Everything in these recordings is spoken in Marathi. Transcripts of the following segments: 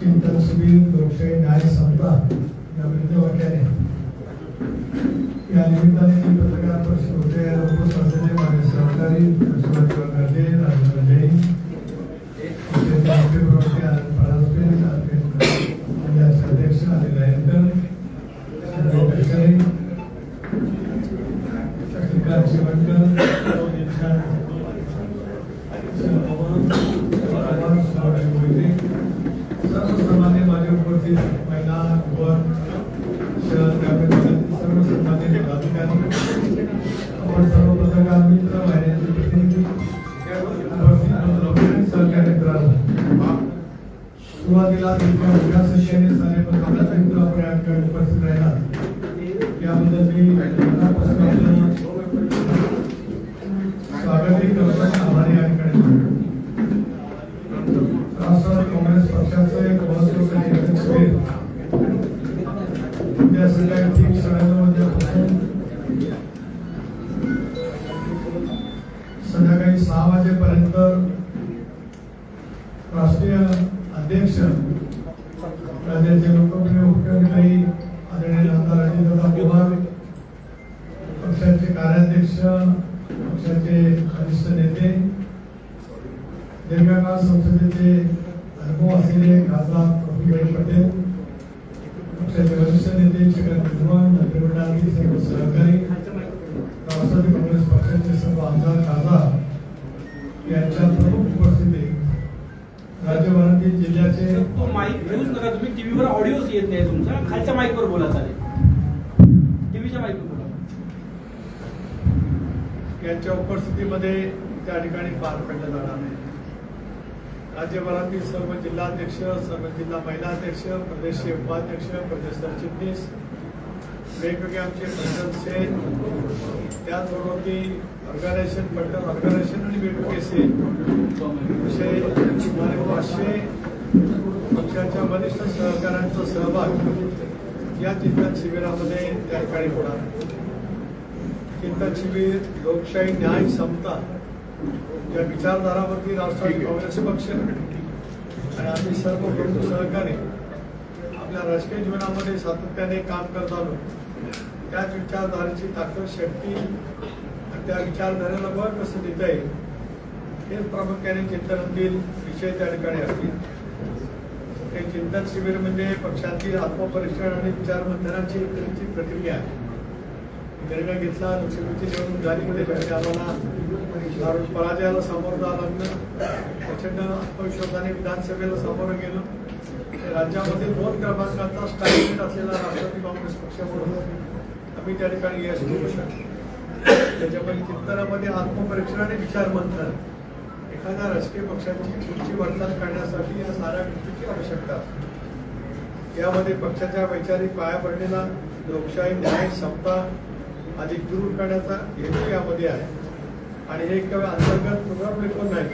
चिंतन शिबिर लोकशाही न्याय समता या विविध वाक्याने या निमित्ताने जी पत्रकार परिषद होते या उपस्थित असलेले माझे सहकारी शिवाजीराव राजेंद्र जैन प्रवक्ते आनंद फरासबे अध्यक्ष आणि अय्यंकर राहिला याबद्दल मी मनापासून आपलं स्वागतही करतो आणि आभारी या ठिकाणी मानतो. राष्ट्रवादी काँग्रेस पक्षाचं एक महत्वाचं चिंतन शिबिर उद्या सकाळी ठीक साडेनऊ वाजल्यापासून संध्याकाळी सहा वाजेपर्यंत राष्ट्रीय अध्यक्ष राज्याचे लोकप्रिय मुख्यमंत्री आदरणीय आमदार अजितदादा पवार पक्षाचे कार्याध्यक्ष पक्षाचे वरिष्ठ नेते दीर्घकाळ संसदेचे अनुभव असलेले खासदार प्रफुल्लभाई पटेल पक्षाचे वरिष्ठ नेते छगन भुजबळ मंत्रिमंडळातील सर्व सहकारी राष्ट्रवादी काँग्रेस पक्षाचे सर्व आमदार खासदार यांच्या प्रमुख उपस्थिती राज्यभरातील जिल्ह्याचे तो माईक यूज नका. तुम्ही टीव्हीवर ऑडिओच येत नाही तुमचा. खालच्या माईकवर बोला चालेल. टीव्हीच्या माईकवर बोला. यांच्या उपस्थितीमध्ये त्या ठिकाणी पार पडलं जाणार आहे राज्यभरातील सर्व जिल्हाध्यक्ष सर्व जिल्हा महिला अध्यक्ष प्रदेशचे उपाध्यक्ष प्रदेश सरचिटणीस वेगवेगळे आमचे मंडळ सेल त्याचबरोबर ऑर्गनायझेशन मंडळ ऑर्गनायझेशन आणि वेगवेगळे सेल असे सुमारे पाचशे पक्षाच्या वरिष्ठ सहकाऱ्यांचा सहभाग या चिंतन शिबिरामध्ये त्या ठिकाणी होणार. चिंतन शिबिर लोकशाही न्याय समता या विचारधारावरती राष्ट्रवादी काँग्रेस पक्ष आणि आम्ही सर्व प्रमुख सहकारी आपल्या राजकीय जीवनामध्ये सातत्याने काम करत आलो. त्याच विचारधारेची ताकद शक्ती आणि त्या विचारधारेला बळ कसं देता येईल हेच प्रामुख्याने चिंतनातील विषय त्या ठिकाणी असतील. हे चिंतन शिबिर म्हणजे पक्षातील आत्मपरीक्षण आणि विचारमंथनाची त्यांची प्रक्रिया आहे. निर्णय घेतला लोकसभेची निवडणूक झाली म्हणजे आम्हाला पराजयाला सामोरं जावं लागलं. प्रचंड आत्मविश्वासाने विधानसभेला सामोरं गेलं. राज्यामध्ये दोन क्रमांकाचा स्टँडर्ड असलेला राष्ट्रवादी काँग्रेस पक्षामधून आम्ही त्या ठिकाणी यश घेऊ शकतो त्याच्यामध्ये चिंतनामध्ये आत्मपरीक्षण आणि विचार मंथन. एखाद्या राजकीय पक्षाची पुढची वाटचाल करण्यासाठी या साऱ्या गोष्टीची आवश्यकता यामध्ये पक्षाच्या वैचारिक पायाभरणीला लोकशाही न्याय समता अधिक दूर करण्याचा हेतू यामध्ये आहे. आणि हे केवळ अंतर्गत पुनर्लेखन नाही.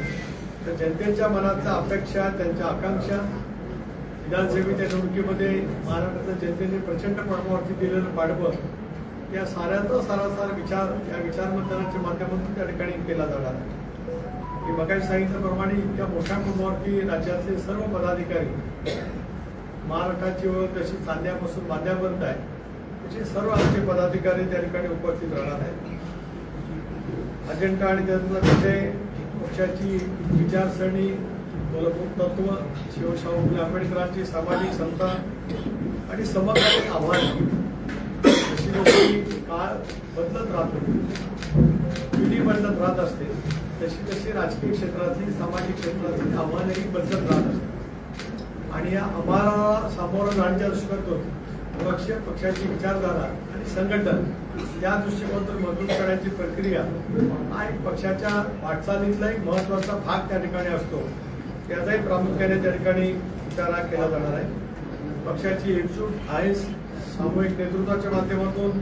तर जनतेच्या मनातल्या अपेक्षा त्यांच्या आकांक्षा विधानसभेच्या निवडणुकीमध्ये महाराष्ट्राच्या जनतेने प्रचंड प्रमाणावरती दिलेलं पाठबळ या साऱ्याचा सारासार विचार या विचारमंथनाच्या माध्यमातून त्या ठिकाणी केला जाणार. आहे मी मगाशी सांगितल्याप्रमाणे इतक्या मोठ्या कुटुंबावरती राज्यातले सर्व पदाधिकारी महाराष्ट्राची ओळख जशी चांद्यापासून बांध्यापर्यंत आहे. तसे सर्व आमचे पदाधिकारी त्या ठिकाणी उपस्थित राहणार आहेत. अजेंडा आणि त्यातला विषय पक्षाची विचारसरणी मूलभूत तत्व शिवशाहू फुले आंबेडकरांची सामाजिक समता आणि समकालीन आव्हान. जशी जशी काळ बदलत राहतो पिढी बदलत राहत असते तशी तशी राजकीय क्षेत्रातली सामाजिक क्षेत्रातली आव्हानही बदलत राहत असते. आणि या आम्हाला सामोरं जाण्याच्या दृष्टिकोनातून पक्ष पक्षाची विचारधारा आणि संघटन या दृष्टिकोनातून मजबूत करण्याची प्रक्रिया हा एक पक्षाच्या वाटचालीतला एक महत्त्वाचा भाग त्या ठिकाणी असतो. त्याचाही प्रामुख्याने त्या ठिकाणी विचार केला जाणार आहे. पक्षाची एकजूट आहेच. सामूहिक नेतृत्वाच्या माध्यमातून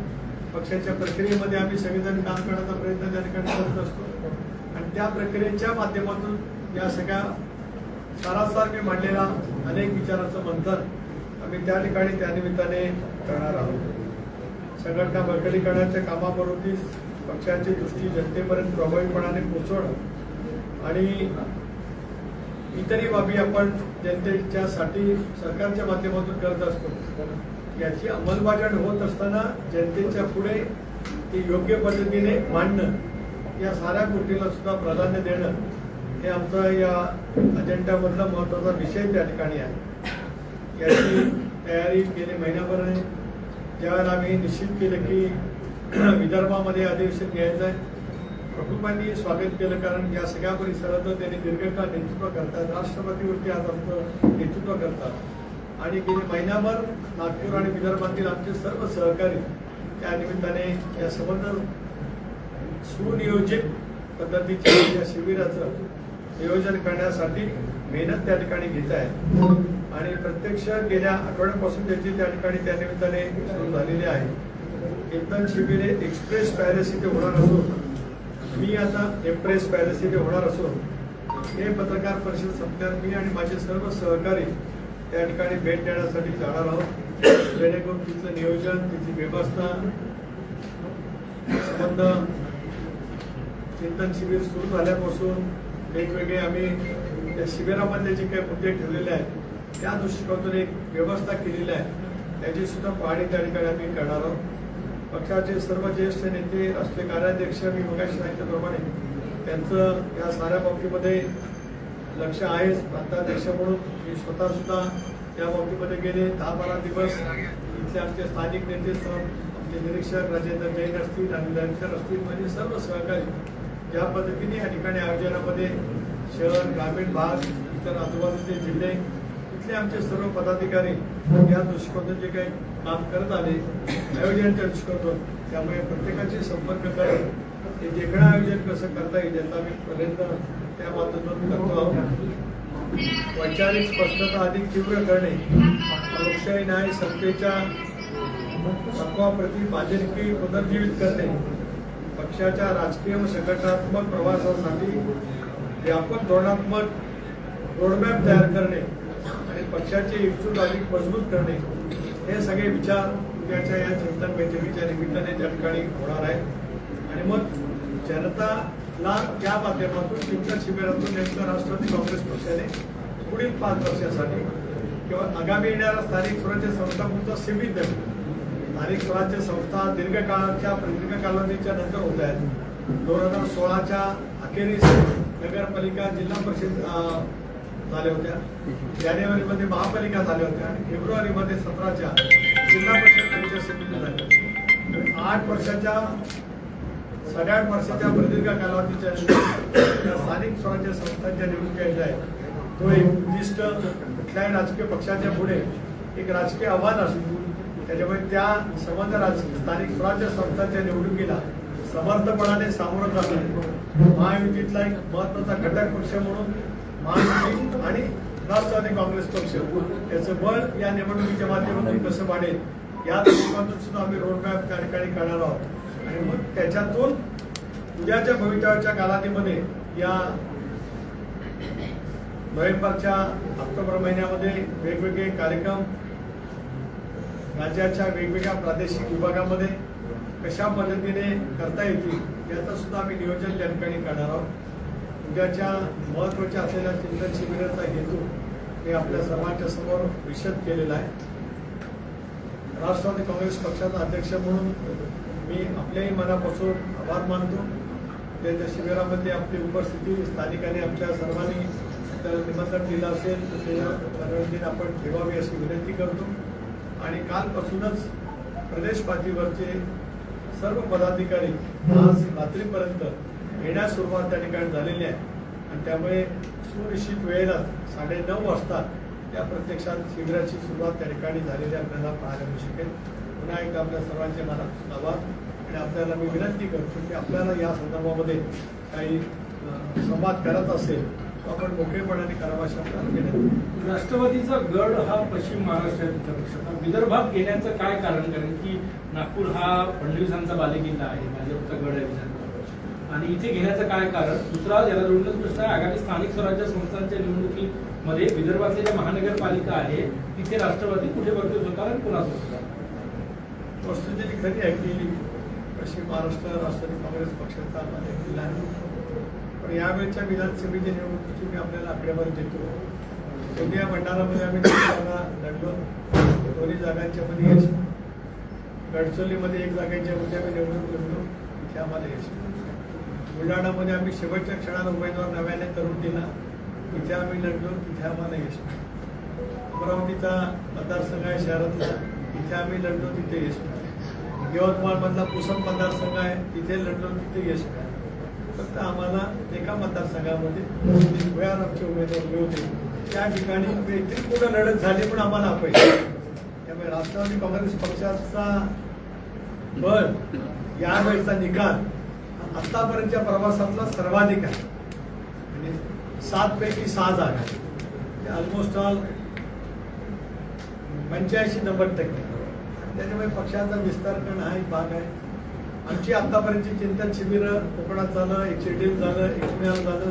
पक्षाच्या प्रक्रियेमध्ये आम्ही सगळेजण काम करण्याचा प्रयत्न त्या ठिकाणी करत असतो. आणि त्या प्रक्रियेच्या माध्यमातून या सगळ्या सारासार मी मांडलेला अनेक विचाराचं मंथन आम्ही त्या ठिकाणी त्या निमित्ताने करणार आहोत. संघटना बळकटीकरणाच्या कामाबरोबरीच पक्षाची दृष्टी जनतेपर्यंत प्रभावीपणाने पोहोचवणं आणि इतरही बाबी आपण जनतेच्यासाठी सरकारच्या माध्यमातून करत असतो. याची अंमलबजावणी होत असताना जनतेच्या पुढे ती योग्य पद्धतीने मांडणं या साऱ्या गोष्टीला सुद्धा प्राधान्य देणं हे आमचा या अजेंडामधला महत्त्वाचा विषय त्या ठिकाणी आहे. याची तयारी गेले महिन्याभर आहे ज्यावेळेला आम्ही निश्चित केलं की विदर्भामध्ये अधिवेशन घ्यायचं आहे कुटुंबांनी स्वागत केलं कारण या सगळ्या परिसरात त्यांनी दीर्घकाळ नेतृत्व करतात. राष्ट्रपतीवरती आज आमचं नेतृत्व करतात. आणि गेले महिनाभर नागपूर आणि विदर्भातील आमचे सर्व सहकारी त्या निमित्ताने या संबंध सुनियोजित पद्धतीच्या या शिबिराचं नियोजन करण्यासाठी मेहनत त्या ठिकाणी घेत आहे आणि प्रत्यक्ष गेल्या आठवड्यापासून त्याची त्या ठिकाणी त्या निमित्ताने सुरू झालेली आहे. कीर्तन शिबिरे एक्सप्रेस पॅलेस इथे होणार असून मी आता एम्प्रेस पॅलेस इथे होणार असून हे पत्रकार परिषद संपल्यावर मी आणि माझे सर्व सहकारी त्या ठिकाणी भेट देण्यासाठी जाणार आहोत. जेणेकरून तिचं नियोजन तिची व्यवस्था संबंध चिंतन शिबिर सुरू झाल्यापासून वेगवेगळे आम्ही त्या शिबिरामध्ये जे काही मुद्दे ठेवलेले आहेत त्या दृष्टिकोनातून एक व्यवस्था केलेली आहे. त्याची सुद्धा पाहणी त्या ठिकाणी आम्ही करणार आहोत. पक्षाचे सर्व ज्येष्ठ नेते राष्ट्रीय कार्याध्यक्ष मी मगाशी सांगितल्याप्रमाणे त्यांचं या साऱ्या बाबतीमध्ये लक्ष आहेच. प्रांताध्यक्ष म्हणून मी स्वतः सुद्धा या बाबतीमध्ये गेले. दहा बारा दिवस इथले आमचे स्थानिक नेते आमचे निरीक्षक राजेंद्र जैन असतील आणि असतील म्हणजे सर्व सहकारी ज्या पद्धतीने या ठिकाणी आयोजनामध्ये शहर ग्रामीण भाग इतर आजूबाजूचे जिल्हे इथले आमचे सर्व पदाधिकारी या दृष्टिकोनातून जे काही काम करत आले आयोजनाच्या दृष्टिकोनातून त्यामुळे प्रत्येकाचे संपर्क करेल ते देखणं आयोजन कसं करता येईल याचा आम्ही प्रयत्न त्या माध्यमातून करतो आहोत. वैचारिक स्पष्टता अधिक तीव्र करणे लोकशाही न्याय समतेच्या तत्वाप्रती बांधिलकी पुनर्जीवित करणे पक्षाच्या राजकीय व संघटनात्मक प्रवासासाठी व्यापक धोरणात्मक रोडमॅप तयार करणे आणि पक्षाची एकजूट अधिक मजबूत करणे हे सगळे विचार उद्याच्या या चिंतन बैठकीच्या निमित्ताने त्या ठिकाणी होणार आहेत. आणि मग जनताला त्या माध्यमातून चिंतन शिबिरातून नेमकं राष्ट्रवादी काँग्रेस पक्षाने पुढील पाच वर्षासाठी किंवा आगामी येणाऱ्या स्थानिक स्वराज्य संस्था पुरता सीमित नाही स्थानिक स्वराज्य संस्था दीर्घकाळाच्या दीर्घ कालावधीच्या नंतर होत आहेत. दोन हजार सोळाच्या अखेरीस नगरपालिका जिल्हा परिषद झाल्या होत्या. जानेवारीमध्ये महापालिका झाल्या होत्या आणि फेब्रुवारीमध्ये सतराच्या जिल्हा परिषद पंचायत समिती झाल्या आठ वर्षाच्या साडेआठ वर्षाच्या प्रदीर्घ कालावधीच्या स्थानिक स्वराज्य संस्थांच्या निवडणुका येत आहेत. तो एक उद्दिष्ट कुठल्याही राजकीय पक्षाच्या पुढे एक राजकीय आव्हान असतो. त्याच्यामुळे त्या संबंध राज स्थानिक स्वराज्य संस्थांच्या निवडणुकीला समर्थपणाने सामोरं आहे. महायुतीतला एक महत्त्वाचा घटक पक्ष म्हणून महायुती आणि राष्ट्रवादी काँग्रेस पक्ष त्याचं बळ या निवडणुकीच्या माध्यमातून कसं वाढेल या दृष्टिकोनातून सुद्धा आम्ही रोडमॅप त्या ठिकाणी करणार आहोत. आणि मग त्याच्यातून उद्याच्या भवितव्याच्या कालावधीमध्ये या नोव्हेंबरच्या ऑक्टोबर महिन्यामध्ये वेगवेगळे कार्यक्रम राज्याच्या वेगवेगळ्या प्रादेशिक विभागामध्ये कशा पद्धतीने करता येतील याचं सुद्धा आम्ही नियोजन त्या ठिकाणी करणार आहोत. उद्याच्या महत्त्वाच्या असलेल्या चिंतन शिबिराचा हेतू हे आपल्या सर्वांच्या समोर विशद केलेला आहे. राष्ट्रवादी काँग्रेस पक्षाचा अध्यक्ष म्हणून मी आपल्याही मनापासून आभार मानतो. त्याच्या शिबिरामध्ये आपली उपस्थिती स्थानिकांनी आमच्या सर्वांनी निमंत्रण दिलं असेल तर त्याला आपण ठेवावी अशी विनंती करतो. आणि कालपासूनच प्रदेश पातळीवरचे सर्व पदाधिकारी आज रात्रीपर्यंत येण्यास सुरुवात त्या ठिकाणी झालेली आहे. आणि त्यामुळे सुनिश्चित वेळेला साडे नऊ वाजता या प्रत्यक्षात शिबिराची सुरुवात त्या ठिकाणी झालेली आपल्याला पाहायला मिळू शकेल. पुन्हा एकदा आपल्या सर्वांचे मनापासून आभार. आणि आपल्याला मी विनंती करतो की आपल्याला या संदर्भामध्ये काही संवाद करत असेल तो आपण मोकळेपणाने करावा अशी आपल्याला विनंती. राष्ट्रवादीचा गड हा पश्चिम महाराष्ट्राच्या विदर्भात घेण्याचं काय कारण? कारण की नागपूर हा फडणवीसांचा बालेकिल्ला आहे. भाजपचा गड आहे विदर्भात. आणि इथे घेण्याचं काय कारण? दुसरा याला जोडूनच प्रश्न आहे आगामी स्थानिक स्वराज्य संस्थांच्या निवडणुकीमध्ये विदर्भातल्या ज्या महानगरपालिका आहे तिथे राष्ट्रवादी कुठे वर्चस्व होता आणि कोणाचं होता वस्तुस्थिती खरी आहे की पश्चिम महाराष्ट्र राष्ट्रवादी काँग्रेस पक्षाचा जिल्हा आहे पण यावेळेच्या विधानसभेच्या निवडणुकीची मी आपल्याला आकडेवारी देतो. गोंदिया भंडारामध्ये आम्ही जागा लढलो. दोन्ही जागांच्या मध्ये यश. गडचोलीमध्ये एक जागांच्या मध्ये आम्ही निवडणूक लढलो. इथे आम्हाला यश बुलढाणामध्ये आम्ही शेवटच्या क्षणाला उमेदवार नव्याने करून दिला. तिथे आम्ही लढलो तिथे आम्हाला यश अमरावतीचा मतदारसंघ आहे शहरातला. तिथे आम्ही लढलो तिथे यश मिळालं. यवतमाळमधला पुसम मतदारसंघ आहे तिथे लढलो तिथे यश मिळालं. फक्त आम्हाला एका मतदारसंघामध्ये वेळार आमचे उमेदवार मिळवते त्या ठिकाणी व्यक्तिपूर्ण लढत झाली पण आम्हाला अपयश त्यामुळे राष्ट्रवादी काँग्रेस पक्षाचा बळ यावेळेचा निकाल आत्तापर्यंतच्या आतापर्यंतच्या प्रवासातला सर्वाधिक आहे. म्हणजे सात पैकी सहा जागा ऑलमोस्ट ऑल पंच्याऐंशी नव्वद टक्के. त्याच्यामुळे पक्षाचा विस्तार करणं हा एक भाग आहे. आमची आत्तापर्यंतची चिंतन शिबिरं कोकणात झालं एक शेड्यूल झालं एक पुण्याला झालं.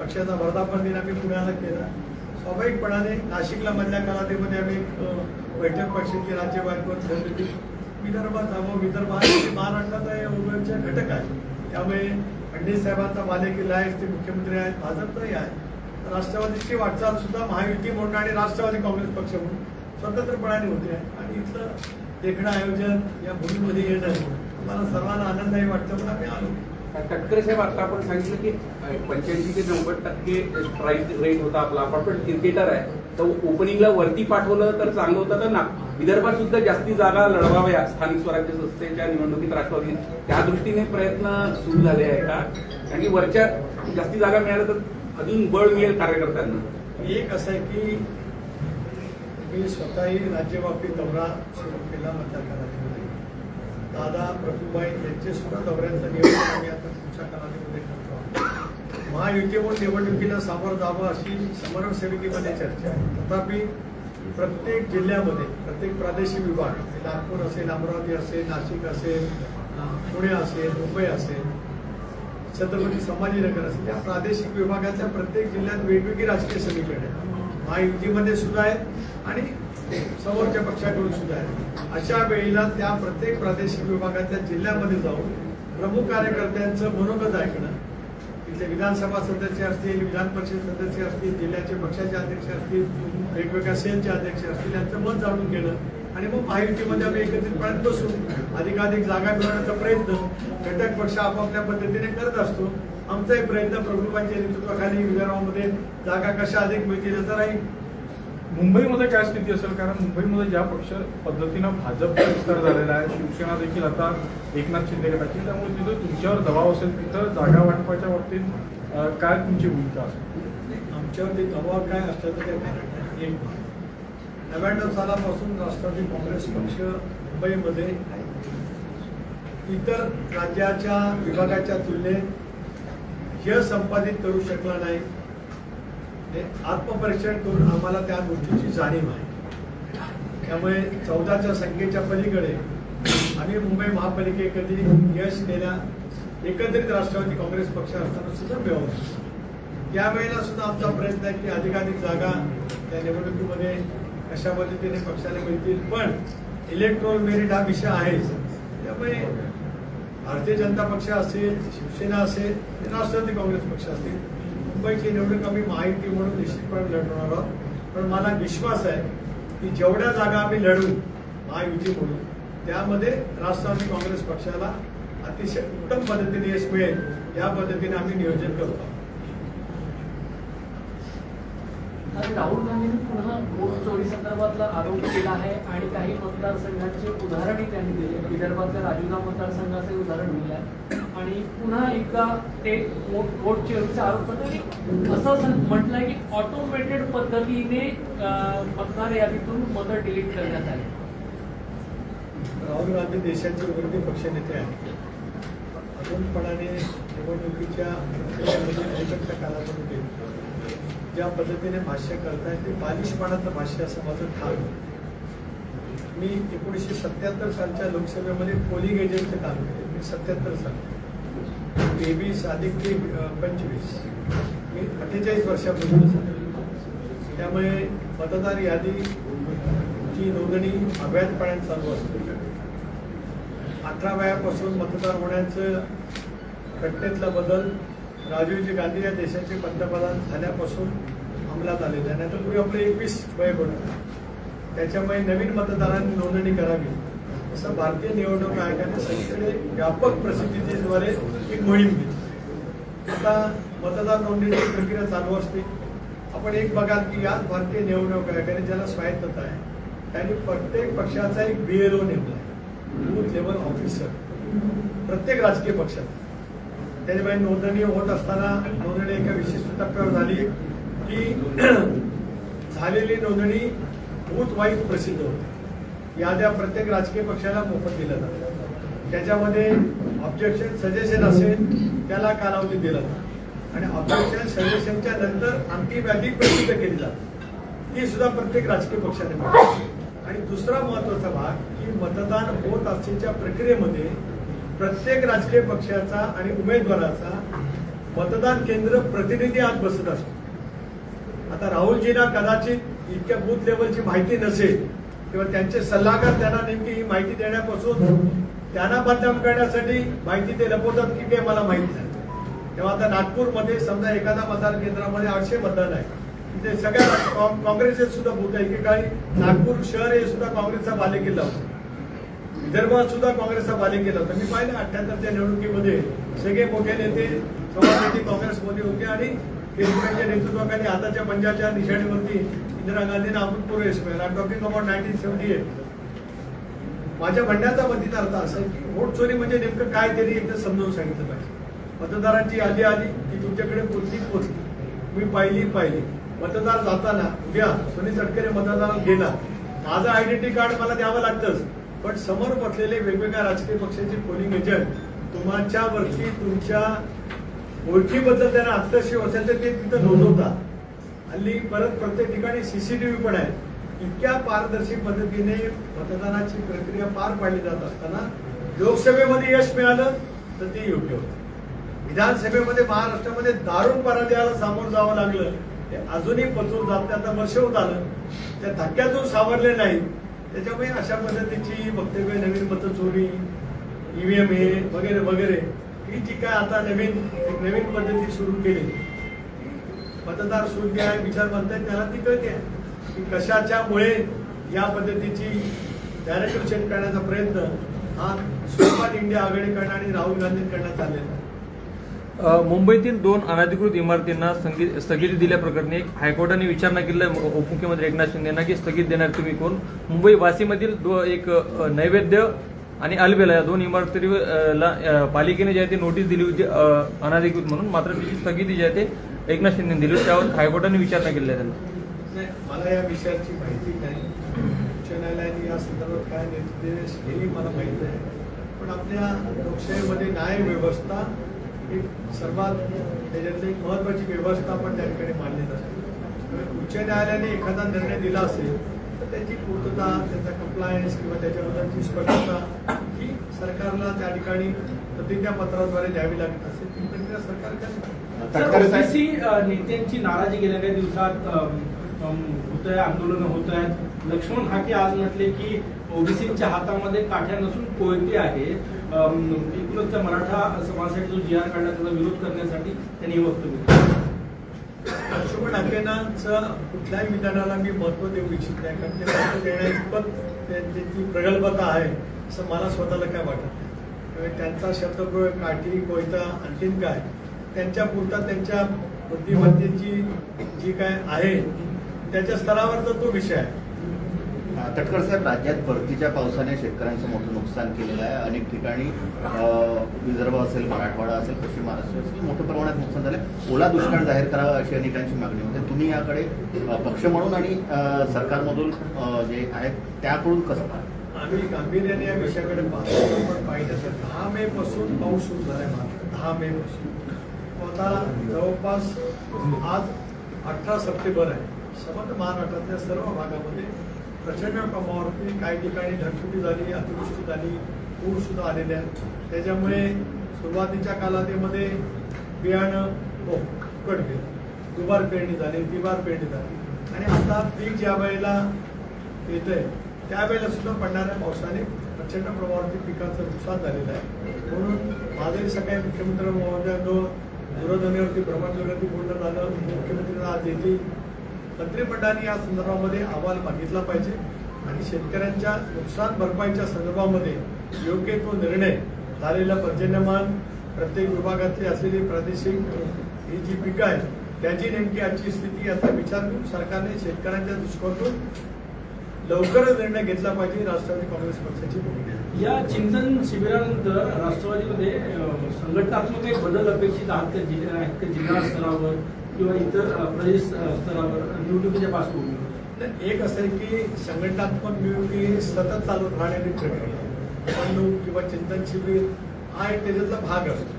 पक्षाचा वर्धापन दिन आम्ही पुण्याला केला. स्वाभाविकपणाने नाशिकला मधल्या कालावधीमध्ये आम्ही एक बैठक पक्षाची राज्यबाहेर ठेवली विदर्भात जावं विदर्भ हा शेवटी महाराष्ट्राचा या उमेदचा घटक आहे. त्यामुळे फडणवीस साहेबांचा बालेकिल्ला आहे ते मुख्यमंत्री आहेत भाजपचाही आहे राष्ट्रवादीची वाटचाल सुद्धा महायुती म्हणून आणि राष्ट्रवादी काँग्रेस पक्ष म्हणून स्वतंत्रपणाने होते. आहे आणि इथलं देखणं आयोजन या भूमीमध्ये येणं मला सर्वांना आनंदही वाटतं पण आम्ही आलो. तटकरे साहेब आता आपण सांगितलं की पंच्याऐंशी ते नव्वद टक्के स्ट्राईक रेट होता आपला. आपण पण क्रिकेटर आहे. तर ओपनिंगला वरती पाठवलं तर चांगलं होतं. तर ना विदर्भात सुद्धा जास्ती जागा लढवाव्या स्थानिक स्वराज्य संस्थेच्या निवडणुकीत राष्ट्रवादी त्या दृष्टीने प्रयत्न सुरू झाले आहे का कारण की वरच्या जास्ती जागा मिळाल्या तर अजून बळ मिळेल कार्यकर्त्यांना. एक असं आहे की मी स्वतःही राज्यव्यापी दौरा सुरू केला मतदारकालामध्ये दादा प्रभूबाई यांचे सुद्धा दौऱ्यांचं नियोजन आम्ही आता पुढच्या कालावधीमध्ये करतो महायुतीवर निवडणुकीला सामोरं जावं अशी समन्वय समितीमध्ये चर्चा आहे. तथापि प्रत्येक जिल्ह्यामध्ये प्रत्येक प्रादेशिक विभाग नागपूर असेल अमरावती असेल नाशिक असेल पुणे असेल मुंबई असेल छत्रपती संभाजीनगर असेल या प्रादेशिक विभागाच्या प्रत्येक जिल्ह्यात वेगवेगळी राजकीय समीकरण आहेत. महायुतीमध्ये सुद्धा आहेत आणि समोरच्या पक्षाकडून सुद्धा आहेत. अशा वेळेला त्या प्रत्येक प्रादेशिक विभागाच्या जिल्ह्यामध्ये जाऊन प्रमुख कार्यकर्त्यांचं मनोगत ऐकणं ते विधानसभा सदस्य असतील विधान परिषद सदस्य असतील जिल्ह्याचे पक्षाचे अध्यक्ष असतील वेगवेगळ्या सेलचे अध्यक्ष असतील यांचं मत जाणून घेणं आणि मग महायुतीमध्ये आम्ही एकत्रितपणे बसून अधिकाधिक जागा मिळवण्याचा प्रयत्न घटक पक्ष आपापल्या पद्धतीने करत असतो. आमचाही प्रयत्न प्रभुपांच्या नेतृत्वाखाली विदर्भामध्ये जागा कशा अधिक मिळतील याचा राहील. मुंबईमध्ये काय स्थिती असेल? कारण मुंबईमध्ये ज्या पक्ष पद्धतीनं भाजपचा विस्तार झालेला आहे शिवसेना देखील आता एकनाथ शिंदे गटाची. त्यामुळे तिथं तुमच्यावर दबाव असेल तिथं जागा वाटपाच्या बाबतीत काय तुमची भूमिका असेल? आमच्यावरती दबाव काय असल्याचं काही कारण नाही एक नव्याण्णव सालापासून राष्ट्रवादी काँग्रेस पक्ष मुंबईमध्ये इतर राज्याच्या विभागाच्या तुलनेत यश संपादित करू शकला नाही. हे आत्मपरीक्षण करून आम्हाला त्या गोष्टीची जाणीव आहे. त्यामुळे चौदाच्या संख्येच्या पलीकडे आम्ही मुंबई महापालिके कधी यश देण्या एकत्रित राष्ट्रवादी काँग्रेस पक्ष असताना सुद्धा मिळवलं. त्यावेळेला सुद्धा आमचा प्रयत्न आहे की अधिकाधिक जागा त्या निवडणुकीमध्ये कशा पद्धतीने पक्षाला मिळतील. पण इलेक्ट्रॉल मेरिट हा विषय आहेच. त्यामुळे भारतीय जनता पक्ष असेल शिवसेना असेल राष्ट्रवादी काँग्रेस पक्ष असतील मुंबईची निवडणूक आम्ही महायुती म्हणून निश्चितपणे लढवणार आहोत. पण मला विश्वास आहे की जेवढ्या जागा आम्ही लढू महायुती म्हणून त्यामध्ये राष्ट्रवादी काँग्रेस पक्षाला अतिशय उत्तम पद्धतीने यश मिळेल या पद्धतीने आम्ही नियोजन करतो. आणि राहुल गांधींनी पुन्हा वोट चोरी संदर्भातला आरोप केला आहे आणि काही मतदारसंघांचे उदाहरणही त्यांनी दिले. विदर्भातल्या राजुला मतदारसंघाचे उदाहरण दिले आहे आणि पुन्हा एकदा ते वोट वोट आरोप असं म्हटलंय की ऑटोमेटेड पद्धतीने मतदार यादीतून मतं डिलीट करण्यात आली. राहुल गांधी देशाचे विरोधी पक्षनेते आहेत. अजूनपणाने निवडणुकीच्या प्रक्रियेमध्ये अलीकडच्या कालावधीमध्ये ज्या पद्धतीने भाष्य करतायत ते बालिशपणाचं भाष्य असं माझं ठाम मी एकोणीसशे सत्याहत्तर सालच्या लोकसभेमध्ये पोलिंग एजंटचं काम केलं. मी सत्याहत्तर साल. तेवीस अधिक ते पंचवीस. मी अठ्ठेचाळीस वर्षापूर्वी त्यामुळे मतदार यादीची नोंदणी अवैधपणे चालू असते. अठरा वयापासून मतदार होण्याचं घटनेतला बदल राजीवजी गांधी या देशाचे पंतप्रधान झाल्यापासून अंमलात आलेले आहे. नाहीतर पूर्वी आपलं एकवीस वय होतं त्याच्यामुळे नवीन मतदारांनी नोंदणी करावी. असं भारतीय निवडणूक आयोगाने सगळीकडे व्यापक प्रसिद्धीद्वारे एक मोहीम घेतली. आता मतदार नोंदणीची प्रक्रिया चालू असते. आपण एक बघाल की याच भारतीय निवडणूक आयोगाने ज्याला स्वायत्तता आहे त्यांनी प्रत्येक पक्षाचा एक बी एल ओ नेमला आहे. बूथ लेवल ऑफिसर प्रत्येक राजकीय पक्षात. त्याच्यामुळे नोंदणी होत असताना नोंदणी एका विशिष्ट टप्प्यावर झाली की झालेली नोंदणी बूथ वाईज प्रसिद्ध होते. याद्या प्रत्येक राजकीय पक्षाला मोफत दिल्या जातात त्याच्यामध्ये ऑब्जेक्शन सजेशन असेल त्याला कालावधी दिला जातो. आणि ऑब्जेक्शन सजेशनच्या नंतर अंतिम यादी प्रसिद्ध केली जाते. ती सुद्धा प्रत्येक राजकीय पक्षाने आणि दुसरा महत्त्वाचा भाग की मतदान होत असल्याच्या प्रक्रियेमध्ये प्रत्येक राजकीय पक्षाचा आणि उमेदवाराचा मतदान केंद्र प्रतिनिधी आत बसत असतो. आता राहुलजींना कदाचित इतक्या बूथ लेवलची माहिती नसेल किंवा त्यांचे सल्लागार त्यांना नेमकी ही माहिती देण्यापासून त्यांना बदनाम करण्यासाठी माहिती ते लपवतात की ते मला माहिती नाही. तेव्हा आता नागपूरमध्ये समजा एखादा मतदार केंद्रामध्ये आठशे मतदान आहे तिथे सगळ्या काँग्रेसचे सुद्धा भूत आहे एकेकाळी नागपूर शहर हे सुद्धा काँग्रेसचा बालेकिल्ला होता. विदर्भात सुद्धा काँग्रेसचा बालेकिल्ला होता. मी पाहिलं अठ्ठ्याहत्तरच्या निवडणुकीमध्ये सगळे मोठे नेते समाजवादी काँग्रेसमध्ये होते आणि केजरीवालच्या नेतृत्वाखाली आताच्या पंजाबच्या निशाणीवरती इंदिरा गांधींना अभूतपूर्व यश मिळालं I talking about nineteen seventy eight माझ्या म्हणण्याचा मतीत अर्थ असा आहे की वोट चोरी म्हणजे नेमकं काय तरी एकदा समजावून सांगितलं पाहिजे. मतदारांची आली आली की तुमच्याकडे पोचली पोचली मी पाहिली पाहिली. मतदार जाताना उद्या सुनील तटकरे मतदार गेला. माझं आयडेंटिटी कार्ड मला द्यावं लागतंच. पण समोर बसलेले वेगवेगळ्या राजकीय पक्षाचे पोलिंग एजंट तुमच्यावरती तुमच्या ओळखीबद्दल त्यांना आत्ताशी असेल तर ते तिथं नोंदवतात. हल्ली परत प्रत्येक ठिकाणी सीसीटीव्ही पण आहे. इतक्या पारदर्शी पद्धतीने मतदानाची प्रक्रिया पार पाडली जात असताना लोकसभेमध्ये यश मिळालं तर ते योग्य होतं. विधानसभेमध्ये महाराष्ट्रामध्ये दारुण पराजयाला सामोरं जावं लागलं. ते अजूनही पचवून जात नाही. आता वर्ष होत आलं. त्या धक्क्यातून सावरले नाही. त्याच्यामुळे अशा पद्धतीची वक्तव्य नवीन मतचोरी ईव्हीएम हे वगैरे वगैरे. ही जी काय आता नवीन एक नवीन पद्धती सुरू केली मतदार शून्य आहे विचार म्हणतायत त्याला ती कळते. आहे की कशाच्यामुळे या पद्धतीची डायरेक्टर चेंज करण्याचा प्रयत्न हा सुरुवात इंडिया आघाडीकडनं आणि राहुल गांधींकडनं चाललेला आहे. मुंबईतील दोन अनधिकृत इमारतींना स्थगि स्थगिती दिल्याप्रकरणी एक हायकोर्टाने विचारणा केली आहे. उपमुख्यमंत्री एकनाथ शिंदेना की स्थगित देणार तुम्ही कोण? मुंबई वासीमधील दो एक नैवेद्य आणि अलबेला या दोन इमारतीला पालिकेने जे आहे ते नोटीस दिली होती अनधिकृत म्हणून मात्र तिची स्थगिती जी आहे ते एकनाथ शिंदे दिली त्यावर हायकोर्टाने विचारणा केली त्यांना नाही मला या विषयाची माहिती नाही. उच्च न्यायालयाने या संदर्भात काय निर्देश हेही मला माहिती नाही. पण आपल्या लोकशाहीमध्ये न्याय व्यवस्था ही सर्वात त्याच्यातली एक महत्वाची व्यवस्था पण त्या ठिकाणी मानली जाते. उच्च न्यायालयाने एखादा निर्णय दिला असेल तर त्याची पूर्तता त्याचा कंप्लायन्स किंवा त्याच्याबद्दलची स्पष्टता ही सरकारला त्या ठिकाणी प्रतिज्ञापत्राद्वारे द्यावी लागत असेल. ती प्रतिज्ञा सरकार करते ओबीसी नेत्यांची नाराजी गेल्या काही दिवसात होत आहे आंदोलन होत आहेत लक्ष्मण हाके आज म्हटले की ओबीसीच्या हातामध्ये काठ्या नसून कोयते आहे. एकूणच त्या मराठा समाजासाठी जो जी आर काढला त्याचा विरोध करण्यासाठी त्यांनी हे वक्तव्य. लक्ष्मण हाकेनाचं कुठल्याही विधानाला मी महत्त्व देऊ इच्छित नाही कारण ते महत्त्व देण्याइतपत त्यांची प्रगल्भता आहे असं मला स्वतःला काय वाटत नाही. त्यांचा शब्दप्रयोग काठी कोयता आणखीन काय? त्यांच्या पुरता त्यांच्या बुद्धिमत्तेची जी काय आहे त्याच्या स्तरावरचा तो विषय आहे. तटकर साहेब राज्यात परतीच्या पावसाने शेतकऱ्यांचं मोठं नुकसान केलेलं आहे. अनेक ठिकाणी विदर्भ असेल मराठवाडा असेल पश्चिम महाराष्ट्र असेल मोठ्या प्रमाणात नुकसान झालं ओला दुष्काळ जाहीर करावा अशी अनेकांची मागणी होते. तुम्ही याकडे पक्ष म्हणून आणि सरकारमधून जे आहेत त्याकडून कसं पाहता? आम्ही गांभीर्याने या विषयाकडे पाहतो पण तर दहा मे पासून पाऊस सुरू झालाय दहा मे पासून. आता जवळपास आज अठरा सप्टेंबर आहे. समग्र महाराष्ट्रातल्या सर्व भागामध्ये प्रचंड प्रमाणावरती काही ठिकाणी ढगफुटी झाली अतिवृष्टी झाली पूरसुद्धा आलेले आहेत. त्याच्यामुळे सुरुवातीच्या कालावधीमध्ये बियाणं हो फुकट गेलं दुबार पेरणी झाली तिबार पेरणी झाली. आणि आता पीक ज्या वेळेला येतंय त्यावेळेला सुद्धा पडणाऱ्या पावसाने प्रचंड प्रमाणावरती पिकाचं नुकसान झालेलं आहे. म्हणून माझंही सकाळी मुख्यमंत्री महोदयांनो दूरध्वनीवरती भ्रमणध्वनीवरती बोलण्यात झालं मुख्यमंत्री आज येतील मंत्रिमंडळाने या संदर्भामध्ये अहवाल मागितला पाहिजे आणि शेतकऱ्यांच्या नुकसान भरपाईच्या संदर्भामध्ये योग्य तो निर्णय झालेला पर्जन्यमान प्रत्येक विभागातली असलेली प्रादेशिक ही जी पिकं आहेत त्याची नेमकी आजची स्थिती याचा विचार करून सरकारने शेतकऱ्यांच्या दृष्टिकोनातून लवकरच निर्णय घेतला पाहिजे राष्ट्रवादी काँग्रेस पक्षाची भूमिका आहे. या चिंतन शिबिरानंतर राष्ट्रवादीमध्ये संघटनात्मक एक बदल अपेक्षित आहात का जिल्हा आहेत का जिल्हा स्तरावर किंवा इतर प्रदेश स्तरावर निवडणुकीच्या पार्श्वभूमीवर? एक असेल की संघटनात्मक निवडणुकी सतत चालू राहणारी प्रक्रिया निवडणूक किंवा चिंतन शिबिर हा एक त्याच्यातला भाग असतो.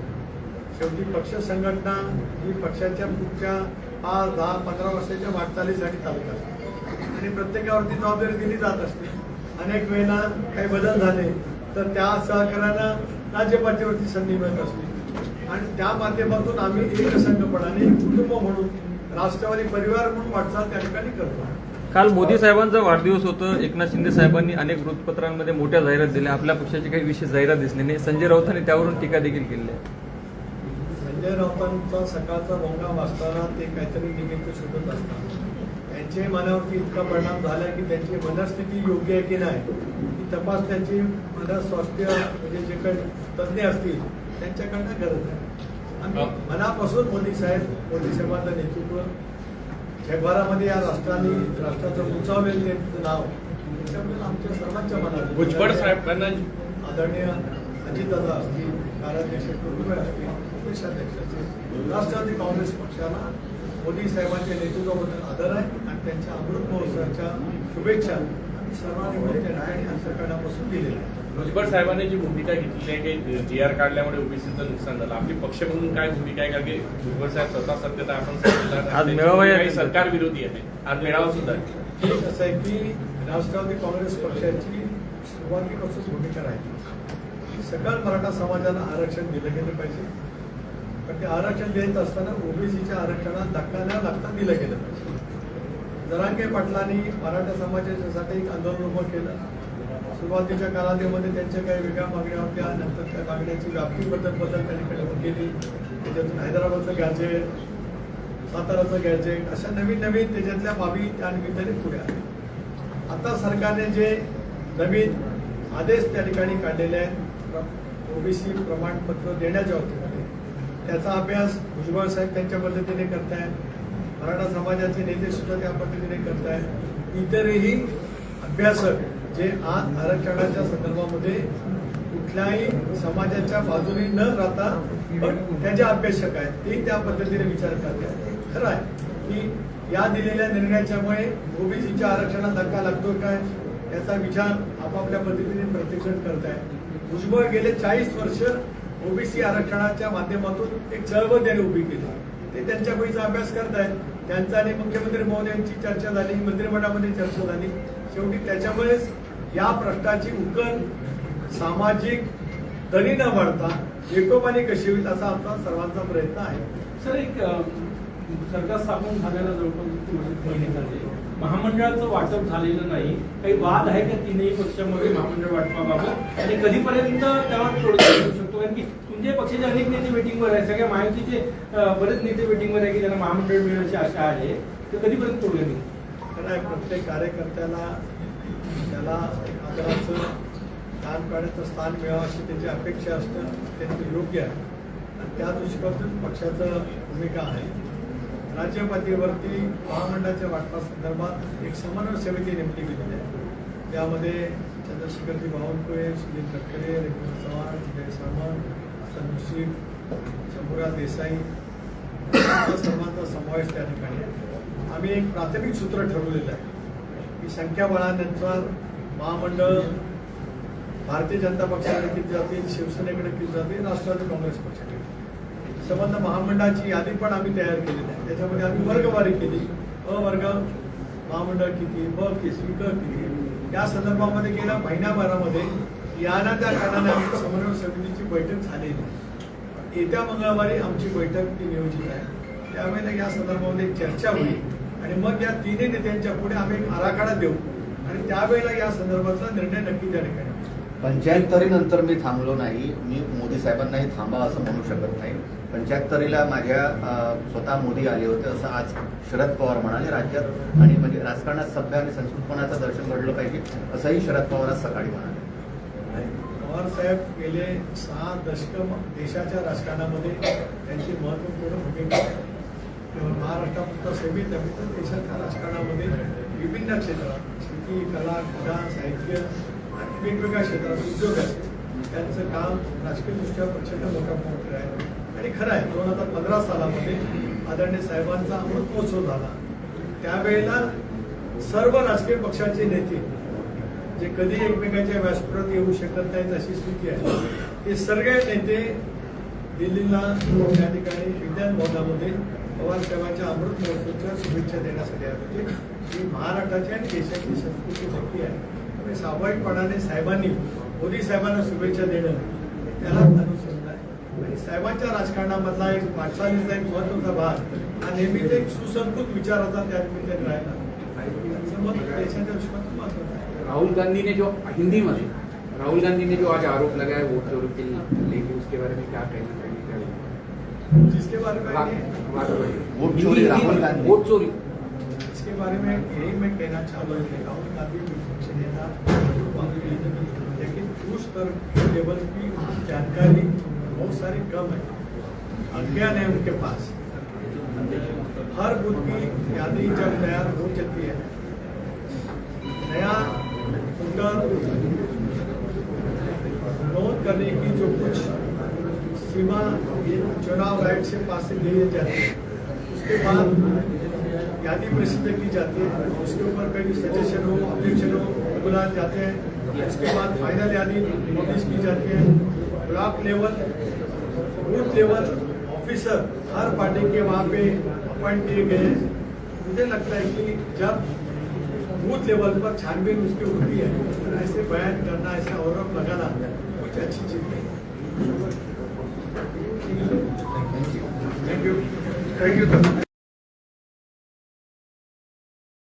शेवटी पक्ष संघटना ही पक्षाच्या पुढच्या पाच दहा पंधरा वर्षाच्या वाटचालीसाठी चालत असते. आणि प्रत्येकावरती जबाबदारी दिली जात असते. अनेक वेळेला काही बदल झाले तर त्या सहकार्यानं राज्यपातळीवरती संधी मिळत असते. आणि त्या माध्यमातून आम्ही एकसंघपणाने एक कुटुंब म्हणून राष्ट्रवादी परिवार म्हणून वाटचाल त्या ठिकाणी करतो. काल मोदी साहेबांचा वाढदिवस होतं. एकनाथ शिंदे साहेबांनी अनेक वृत्तपत्रांमध्ये मोठ्या जाहिरात दिल्या. आपल्या पक्षाची काही विशेष जाहिरात दिसली नाही. संजय राऊतांनी त्यावरून टीका देखील केली आहे. संजय राऊतांचा सकाळचा भोंगा वाचताना ते काहीतरी निमित्त शोधत असतात. त्यांच्या मनावरती इतका परिणाम झाला की त्यांची मनस्थिती योग्य आहे की नाही ही तपासण्याची मनस्वास्थ्य म्हणजे जे काही तज्ज्ञ असतील त्यांच्याकडनं गरज आहे. आम्ही मनापासून मोदी साहेब मोदी साहेबांचं नेतृत्व जगभरामध्ये या राष्ट्राने राष्ट्राचं उंचावेल त्यांचं नाव त्याच्यामुळे आमच्या सर्वांच्या मनात भुजबळ साहेबांना आदरणीय अजितदादा असतील कार्याध्यक्ष कुटुंबे असतील प्रदेशाध्यक्ष असतील राष्ट्रवादी काँग्रेस पक्षाला मोदी साहेबांच्या नेतृत्वाबद्दल आदर आहे आणि त्यांच्या अमृत महोत्सवाच्या शुभेच्छा आम्ही सर्वांनी त्यांना आणि सरकारपासून दिलेल्या आहेत. भुजबळ साहेबांनी जी भूमिका घेतली आहे की जी आर काढल्यामुळे ओबीसीचं नुकसान झालं. आपली पक्ष म्हणून काय भूमिका आहे? कारण की भुजबळ साहेब स्वतः सत्यता आपण ही सरकार विरोधी आहे. आज मेळावा सुद्धा आहे. असं आहे की राष्ट्रवादी काँग्रेस पक्षाची सुरुवातीपासून भूमिका राहिली. सकल मराठा समाजाला आरक्षण दिलं गेलं पाहिजे. पण ते आरक्षण देत असताना ओबीसीच्या आरक्षणात धक्का न लागता दिलं गेलं. पाहिजे जरांगे पाटलांनी मराठा समाजाच्यासाठी एक आंदोलन उभं केलं. सुरुवातीच्या कालावधीमध्ये त्यांच्या काही वेगळ्या मागण्या होत्या. नंतर त्या मागण्याची व्याप्तीबद्दल बदल त्यांनी कडे केली. त्याच्यातून हैदराबादचं गॅजेट साताराचं गॅजेट अशा नवीन नवीन त्याच्यातल्या बाबी त्या निमित्ताने पुढे आल्या. आता सरकारने जे नवीन आदेश त्या ठिकाणी काढलेले आहेत ओबीसी प्रमाणपत्र देण्याच्या होते त्याचा अभ्यास भुजबळ साहेब त्यांच्या पद्धतीने करतायत. मराठा समाजाचे नेते सुद्धा त्या पद्धतीने करतायत. इतरही अभ्यासक जे आज आरक्षणाच्या संदर्भामध्ये कुठल्याही समाजाच्या बाजूने न राहता पण त्याचे अभ्यासक आहेत ते त्या पद्धतीने विचार करतात खरं आहे की या दिलेल्या निर्णयाच्यामुळे ओबीसीच्या आरक्षणात धक्का लागतो काय? याचा विचार आपापल्या पद्धतीने प्रत्यक्षण करत भुजबळ गेले चाळीस वर्ष ओबीसी आरक्षणाच्या माध्यमातून एक चळवळ त्यांनी उभी केली. ते त्यांच्या पैसा अभ्यास करत आहेत त्यांचा आणि मुख्यमंत्री महोदयांची चर्चा झाली मंत्रिमंडळामध्ये चर्चा झाली. शेवटी त्याच्यामुळेच या प्रश्नाची उकल सामाजिक तरी न वाढता एकोपाने कशी होईल असा आमचा सर्वांचा प्रयत्न आहे. सर एक सरकार स्थापन झाल्याला जवळपास महिने झाले? महामंडळाचं वाटप झालेलं नाही. काही वाद आहे का तीनही पक्षामध्ये महामंडळ वाटपाबाबत? आणि कधीपर्यंत त्यावर तोडगा कारण की तुमच्या पक्षाचे अनेक नेते वेटिंगवर आहे सगळ्या महायुतीचे बरेच नेते वेटिंगवर आहे की त्यांना महामंडळ मिळण्याची आशा आहे. ते कधीपर्यंत तोडलं नाही? खरं प्रत्येक कार्यकर्त्याला त्याला आदराचं स्थान पाण्याचं स्थान मिळावं अशी त्याची अपेक्षा असणं अत्यंत योग्य आहे. आणि त्या दृष्टीपासून पक्षाचं भूमिका आहे. राज्यपातळीवरती महामंडळाच्या वाटपासंदर्भात एक समन्वय समिती नेमली गेलेली आहे. त्यामध्ये चंद्रशेखरजी बावनकुळे सुनील तटकरे रवींद्र चव्हाण जय सामंत संतोषी शंभूराज देसाई या सर्वांचा समावेश त्या ठिकाणी आम्ही एक प्राथमिक सूत्र ठरवलेलं आहे की संख्याबळानुसार महामंडळ भारतीय जनता पक्षाकडे किती जातील शिवसेनेकडे किती जातील राष्ट्रवादी काँग्रेस पक्षाकडे संबंध महामंडळाची यादी पण आम्ही तयार केलेली आहे त्याच्यामध्ये आम्ही वर्गवारी केली अ वर्ग महामंडळ किती ब किती क किती या संदर्भामध्ये गेल्या महिन्याभरामध्ये याला त्या कारणाने आमची समन्वय समितीची बैठक झालेली येत्या मंगळवारी आमची बैठक ती नियोजित आहे. त्यावेळेला या संदर्भामध्ये एक चर्चा होईल आणि मग या तिन्ही नेत्यांच्या पुढे आम्ही एक आराखडा देऊ. आणि त्यावेळेला या संदर्भातला निर्णय नक्की त्या ठिकाणी पंच्याहत्तरीनंतर मी थांबलो नाही. मी मोदी साहेबांनाही थांबा असं म्हणू शकत नाही. पंच्याहत्तरीला माझ्या स्वतः मोदी आले होते असं आज शरद पवार म्हणाले राज्यात. आणि म्हणजे राजकारणात सभ्य आणि संस्कृतपणाचं दर्शन घडलं पाहिजे असंही शरद पवार आज सकाळी म्हणाले. पवार साहेब गेले सहा दशक देशाच्या राजकारणामध्ये त्यांची महत्त्वपूर्ण भूमिका महाराष्ट्रापुरता केवळ महाराष्ट्रापुरतं देशाच्या राजकारणामध्ये विभिन्न क्षेत्रात शेती कला क्रीडा साहित्य वेगवेगळ्या क्षेत्रात उद्योग आहेत. त्यांचं काम राजकीयदृष्ट्या प्रचंड मोठ्या मोठं आहे. आणि खरं आहे दोन हजार पंधरा सालामध्ये आदरणीय साहेबांचा अमृत महोत्सव झाला. त्यावेळेला सर्व राजकीय पक्षाचे नेते जे कधी एकमेकांच्या व्यासपीठात येऊ शकत नाहीत अशी स्थिती आहे ते सगळे नेते दिल्लीला या ठिकाणी विज्ञान भवनामध्ये पवार साहेबांच्या अमृत महोत्सवच्या शुभेच्छा देण्यासाठी आले होते. ही महाराष्ट्राची आणि देशाची संस्कृती नक्की आहे. त्यामुळे स्वाभाविकपणाने साहेबांनी मोदी साहेबांना शुभेच्छा देणं त्याला अनुसरून आहे आणि साहेबांच्या राजकारणामधला एक वाटचालीचा एक महत्वाचा भाग हा नेहमीच एक सुसंस्कृत विचाराचा त्या निमित्ताने राहिला त्याचं मत देशाच्या दृष्टिकोनातून महत्वाचं आहे राहुल गांधी ने जो हिंदी में राहुल गांधी ने जो आज आरोप लगाया वोट चोरी के लेके उसके बारे में क्या कहना चाहिए क्या जिसके बारे में। वोट चोरी राहुल गांधी। वोट चोरी इसके बारे में यही मैं कहना चाहूँगा कि राहुल गांधी विपक्ष नेता ज़रूर मांगी लेकिन उस के लेवल की जानकारी बहुत सारी कम है। अज्ञान है उनके पास। हर बूथ की यादी जब तैयार हो जाती है, नया उनका नोट करने की जो कुछ सीमा, ये चुनाव राइट से पास से ली जाती है। उसके बाद यादी प्रसिद्ध की जाती है। उसके ऊपर कई सजेशन हो ऑब्जेक्शन हो, बुलाए जाते हैं। उसके बाद फाइनल यादी नोटिस की जाती है। Block level booth level officer हर पार्टी के वहाँ पे अपॉइंट किए गए हैं। मुझे लगता है कि जब बूथ लेवल पर छानबीन उसकी होती है तो ऐसे बयान करना, ऐसे आरोप लगाना कुछ अच्छी चीज़ नहीं। Thank you thank you